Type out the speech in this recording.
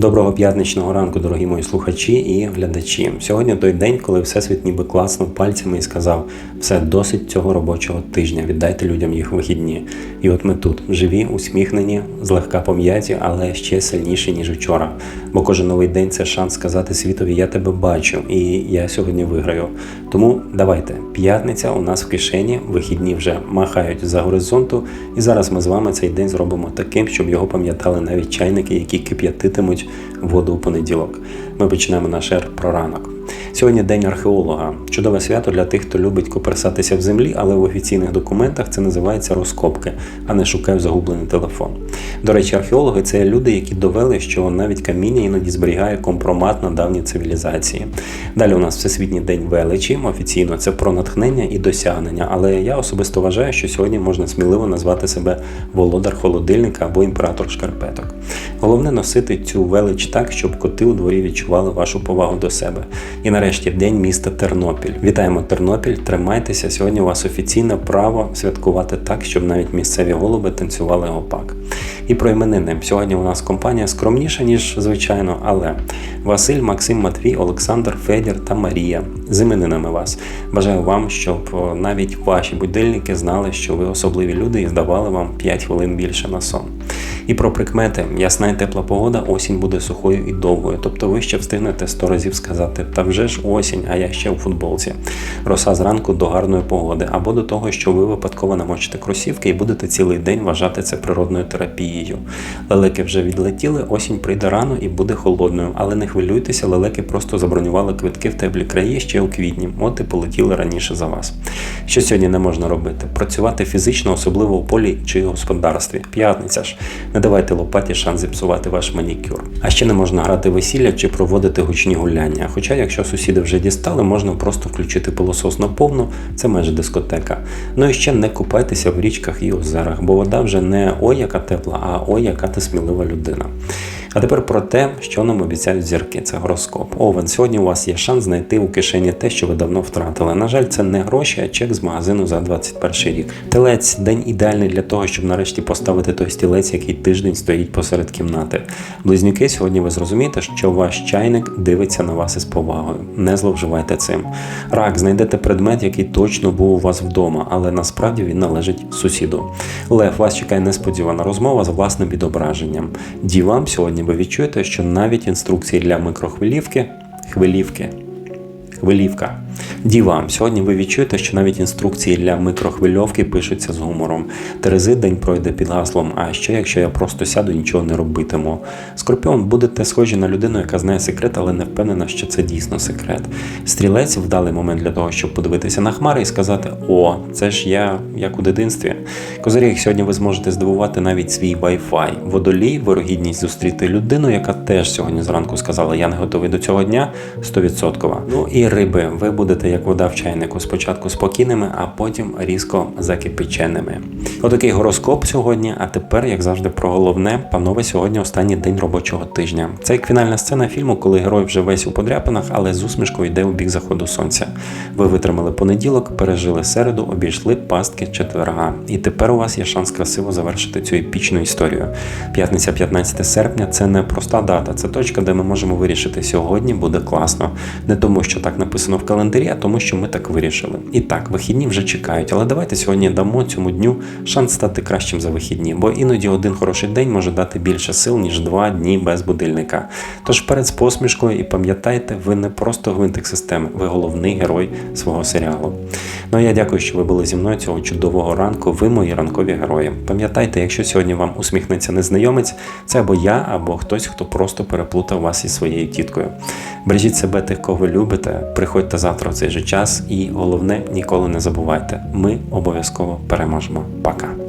Доброго п'ятничного ранку, дорогі мої слухачі і глядачі. Сьогодні той день, коли Всесвіт ніби класнув пальцями і сказав: все досить цього робочого тижня, віддайте людям їх вихідні. І от ми тут живі, усміхнені, злегка пом'яті, але ще сильніші, ніж вчора. Бо кожен новий день це шанс сказати світові: я тебе бачу, і я сьогодні виграю. Тому давайте, п'ятниця у нас в кишені, вихідні вже махають за горизонту, і зараз ми з вами цей день зробимо таким, щоб його пам'ятали навіть чайники, які кип'ятитимуть воду у понеділок. Ми почнемо наш ер про ранок. Сьогодні день археолога. Чудове свято для тих, хто любить коперсатися в землі, але в офіційних документах це називається розкопки, а не шукаю загублений телефон. До речі, археологи це люди, які довели, що навіть каміння іноді зберігає компромат на давні цивілізації. Далі у нас Всесвітній день величі. Офіційно це про натхнення і досягнення. Але я особисто вважаю, що сьогодні можна сміливо назвати себе володар холодильника або імператор шкарпеток. Головне носити цю велич так, щоб коти у дворі відчували вашу повагу до себе. І нарешті день міста Тернопіль. Вітаємо Тернопіль! Тримайтеся. Сьогодні у вас офіційне право святкувати так, щоб навіть місцеві голуби танцювали гопак. І про іменини. Сьогодні у нас компанія скромніша, ніж звичайно, але Василь, Максим, Матвій, Олександр, Федір та Марія. З іменинами вас. Бажаю вам, щоб навіть ваші будильники знали, що ви особливі люди і здавали вам 5 хвилин більше на сон. І про прикмети. Ясна і тепла погода, осінь буде сухою і довгою. Тобто ви ще встигнете сто разів сказати, та вже ж осінь, а я ще у футболці. Роса зранку до гарної погоди, або до того, що ви випадково намочите кросівки і будете цілий день вважати це природною терапією. Лелеки вже відлетіли, осінь прийде рано і буде холодною, але не хвилюйтеся, лелеки просто забронювали квитки в теплі краї ще у квітні, от і полетіли раніше за вас. Що сьогодні не можна робити? Працювати фізично, особливо у полі чи господарстві. П'ятниця ж. Не давайте лопаті шанс зіпсувати ваш манікюр. А ще не можна грати весілля чи проводити гучні гуляння. Хоча, якщо сусіди вже дістали, можна просто включити пилосос на повну, це майже дискотека. Ну і ще не купайтеся в річках і озерах, бо вода вже не ой, яка тепла, а ой, яка ти смілива людина. А тепер про те, що нам обіцяють зірки. Це гороскоп. Овен, сьогодні у вас є шанс знайти у кишені те, що ви давно втратили. На жаль, це не гроші, а чек з магазину за 21 рік. Телець день ідеальний для того, щоб нарешті поставити той стілець, який тиждень стоїть посеред кімнати. Близнюки, сьогодні ви зрозумієте, що ваш чайник дивиться на вас із повагою. Не зловживайте цим. Рак, знайдете предмет, який точно був у вас вдома, але насправді він належить сусіду. Лев, вас чекає несподівана розмова з власним відображенням. Дівам сьогодні ви відчуєте, що навіть інструкції для микрохвилівки хвилівки. Хвилівка. Дівам, сьогодні ви відчуєте, що навіть інструкції для микрохвильовки пишуться з гумором. Терези день пройде під гаслом, а що якщо я просто сяду нічого не робитиму. Скорпіон, будете схожі на людину, яка знає секрет, але не впевнена, що це дійсно секрет. Стрілець вдалий момент для того, щоб подивитися на хмари і сказати: О, це ж я як у дитинстві. Козиріг, сьогодні ви зможете здивувати навіть свій Wi-Fi. Водолій, вирогідність зустріти людину, яка теж сьогодні зранку сказала, я не готовий до цього дня, 100%. Ну і риби, ви будете як вода в чайнику, спочатку спокійними, а потім різко закипяченими. Отакий гороскоп сьогодні. А тепер, як завжди, про головне, панове, сьогодні останній день робочого тижня. Це як фінальна сцена фільму, коли герой вже весь у подряпинах, але з усмішкою йде у бік заходу сонця. Ви витримали понеділок, пережили середу, обійшли пастки четверга. І тепер у вас є шанс красиво завершити цю епічну історію. П'ятниця, 15 серпня це не проста дата, це точка, де ми можемо вирішити сьогодні буде класно. Не тому, що так написано в календарі, а тому, що ми так вирішили. І так, вихідні вже чекають, але давайте сьогодні дамо цьому дню шанс стати кращим за вихідні, бо іноді один хороший день може дати більше сил, ніж два дні без будильника. Тож перед з посмішкою і пам'ятайте, ви не просто гвинтик системи, ви головний герой свого серіалу. Ну а я дякую, що ви були зі мною цього чудового ранку. Ви мої ранкові герої. Пам'ятайте, якщо сьогодні вам усміхнеться незнайомець, це або я, або хтось, хто просто переплутав вас із своєю тіткою. Бережіть себе тих, кого любите. Приходьте завтра в цей же час, і головне, ніколи не забувайте, ми обов'язково переможемо. Пока.